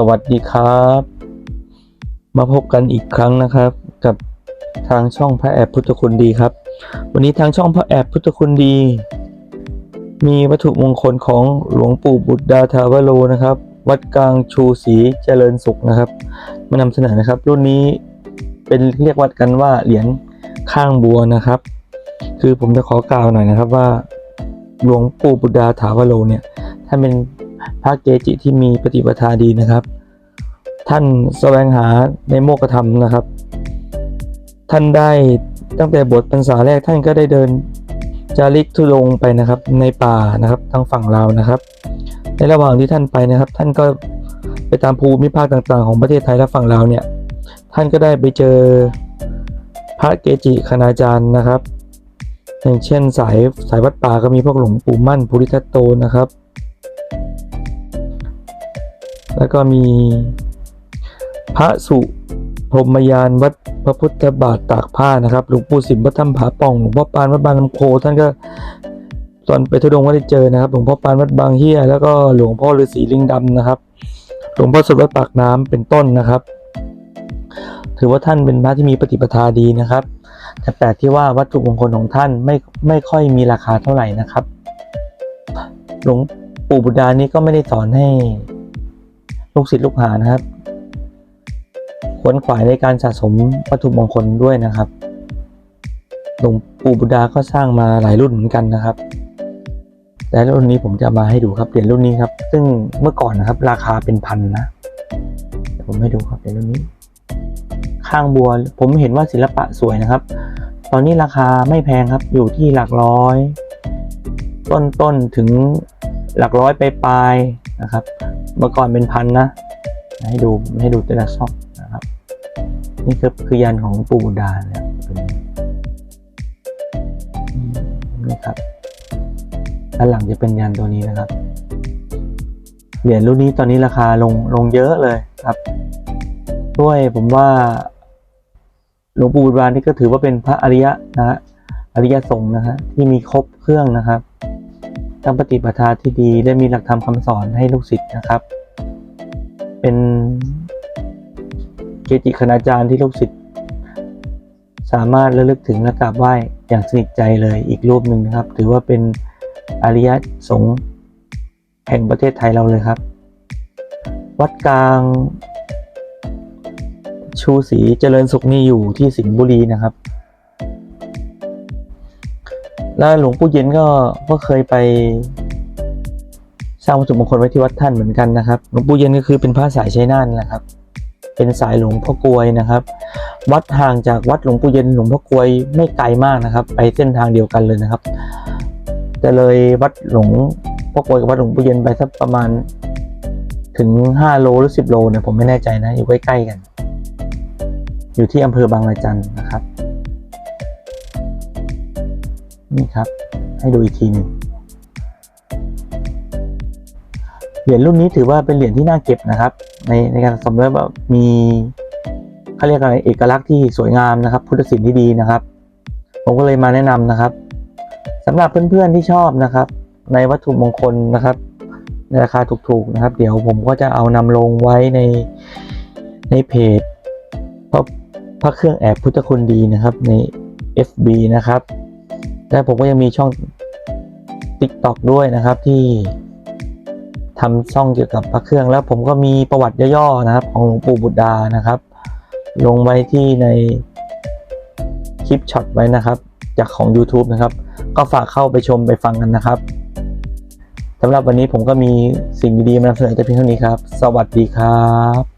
สวัสดีครับ มาพบกันอีกครั้งนะครับ กับทางช่องพระแอบพุทธคุณดีครับ วันนี้ทางช่องพระแอบพุทธคุณดี มีวัตถุมงคลของหลวงปู่บุตรดาทาวโรนะครับ วัดกลางชูศรีเจริญสุขนะครับ มานำเสนอนะครับ รุ่นนี้เป็นเรียกวัดกันว่าเหรียญข้างบัวนะครับ คือผมจะขอกล่าวหน่อยนะครับว่า หลวงปู่บุตรดาถาวโรเนี่ยท่านเป็น พระเกจิที่มีปฏิปทาดีนะครับ ท่านแสวงหาในโมกธรรมนะครับ ท่านได้ตั้งแต่บทพรรษาแรกท่านก็ได้เดินจาริกทุดงไปนะครับในป่านะครับทางฝั่งลาวนะครับ ในระหว่างที่ท่านไปนะครับ ท่านก็ไปตามภูมิภาคต่างๆ ของประเทศไทยและฝั่งลาวเนี่ยท่านก็ได้ไปเจอพระเกจิคณาจารย์นะครับ อย่างเช่นสายสายวัดป่าก็มีพวกหลวงปู่มั่นภูริทัตโตนะครับ แล้วก็มีพระสุพรมยานวัดพระพุทธบาทตากผ้านะครับหลวงปู่สิมวัดถ้ำผาป่องหลวงพ่อปานวัดบางลำโพท่านก็ตอนไปทุดงค์ก็ได้เจอนะครับหลวงพ่อปานวัดบางเฮียแล้วก็หลวงพ่อฤาษีลิงดำนะครับหลวงพ่อสดวัดปากน้ำเป็นต้นนะครับ ถือว่าท่านเป็นพระที่มีปฏิปทาดีนะครับ แต่แปลกที่ว่าวัตถุมงคลของท่านไม่ไม่ค่อยมีราคาเท่าไหร่นะครับ หลวงปู่บุดานี้ก็ไม่ได้สอนให้ ลูกศิษย์ลูกหานะครับขวนขวายในการสะสมวัตถุมงคลด้วยนะครับหลวงปู่บุดาก็สร้างมาหลายรุ่นเหมือนกันนะครับ แต่รุ่นนี้ผมจะมาให้ดูครับเหรียญรุ่นนี้ครับ ซึ่งเมื่อก่อนนะครับ ราคาเป็นพันนะผมให้ดูครับเหรียญรุ่นนี้ ข้างบัวผมเห็นว่าศิลปะสวยนะครับ ตอนนี้ราคาไม่แพงครับ อยู่ที่หลักร้อย ต้นต้นถึงหลักร้อยไปปลายนะครับ เมื่อก่อนเป็นพันนะ ให้ดูให้ดูแต่ละช่องนะครับ นี่คือคือยันของปู่บุดาเนี่ยเป็นนี่ครับด้านหลังจะเป็นยันตัวนี้นะครับเหรียญรุ่นนี้ตอนนี้ราคาลงลงเยอะเลยครับ ด้วยผมว่าหลวงปู่บุญบานนี่ก็ถือว่าเป็นพระอริยะนะฮะอริยสงฆ์นะฮะที่มีครบเครื่องนะครับ ทั้งปฏิปทาที่ดีและมีหลักธรรมคำสอนให้ลูกศิษย์นะครับ เป็นเกจิคณาจารย์ที่ลูกศิษย์สามารถระลึกถึงและกราบไหว้อย่างสนิทใจเลยอีกรูปหนึ่งนะครับ ถือว่าเป็นอริยสงฆ์แห่งประเทศไทยเราเลยครับ วัดกลาง ชูศรีเจริญสุขนี่อยู่ที่สิงห์บุรีนะครับ แล้วหลวงปู่เย็นก็ก็เคยไปสร้างวัตถุมงคลไว้ที่วัดท่านเหมือนกันนะครับ หลวงปู่เย็นก็คือเป็นพระสายชัยนาทแหละครับ เป็นสายหลวงพ่อกลวยนะครับ วัดห่างจากวัดหลวงปู่เย็นหลวงพ่อกลวยไม่ไกลมากนะครับ ไปเส้นทางเดียวกันเลยนะครับแต่เลยวัดหลวงพ่อกลวยกับวัดหลวงปู่เย็นไปสักประมาณถึงห้าโลหรือสิบโลเนี่ยผมไม่แน่ใจนะ อยู่ใกล้ๆกัน อยู่ที่อำเภอบางระจันนะครับ นี่ครับ ให้ดูอีกทีหนึ่งเหรียญรุ่นนี้ถือว่าเป็นเหรียญที่น่าเก็บนะครับ ในในการสะสมแล้วแบบมีเขาเรียกอะไรเอกลักษณ์ที่สวยงามนะครับ พุทธศิลป์ที่ดีนะครับ ผมก็เลยมาแนะนำนะครับสำหรับเพื่อนๆที่ชอบนะครับ ในวัตถุมงคลนะครับในราคาถูกๆนะครับ เดี๋ยวผมก็จะเอานำลงไว้ในในเพจพราะพระเครื่องแอบพุทธคุณดีนะครับใน FB นะครับ และผมก็ยังมีช่อง TikTok ด้วยนะครับที่ทำช่องเกี่ยวกับพระเครื่อง แล้วผมก็มีประวัติย่อๆนะครับ ของหลวงปู่บุตรดานะครับ ลงไว้ที่ในคลิปช็อตไว้นะครับ จากของ YouTube นะครับ ก็ฝากเข้าไปชมไปฟังกันนะครับสำหรับวันนี้ผมก็มีสิ่งดีๆมาเสนอแต่เพียงเท่านี้ครับ สวัสดีครับ